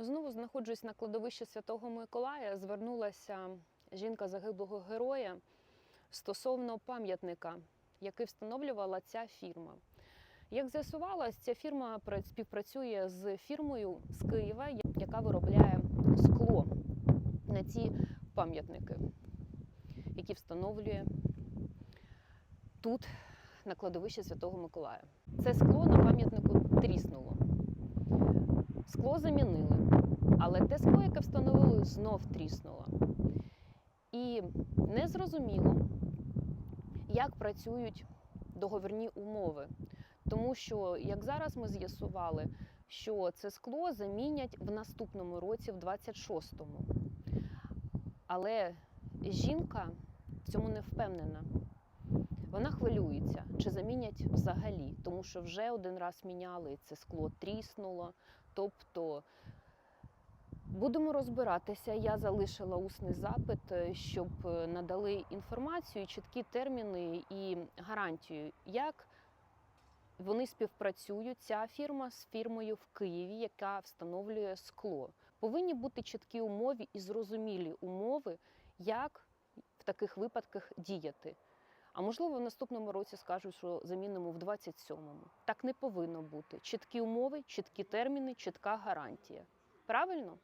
Знову знаходжусь на кладовищі Святого Миколая. Звернулася жінка загиблого героя стосовно пам'ятника, який встановлювала ця фірма. Як з'ясувалось, ця фірма співпрацює з фірмою з Києва, яка виробляє скло на ці пам'ятники, які встановлює тут, на кладовищі Святого Миколая. Це скло на пам'ятнику тріснуло. Скло замінили, але те скло, яке встановили, знов тріснуло. І незрозуміло, як працюють договірні умови. Тому що, як зараз ми з'ясували, що це скло замінять в наступному році, в 26-му. Але жінка в цьому не впевнена. Вона хвилюється, чи замінять взагалі, тому що вже один раз міняли, і це скло тріснуло. Тобто будемо розбиратися. Я залишила усний запит, е, щоб е, надали інформацію, чіткі терміни і гарантію, як вони співпрацюють, ця фірма з фірмою в Києві, яка встановлює скло. Повинні бути чіткі умови і зрозумілі умови, як в таких випадках діяти. А можливо, в наступному році скажуть, що замінимо в 27-му. Так не повинно бути. Чіткі умови, чіткі терміни, чітка гарантія. Правильно?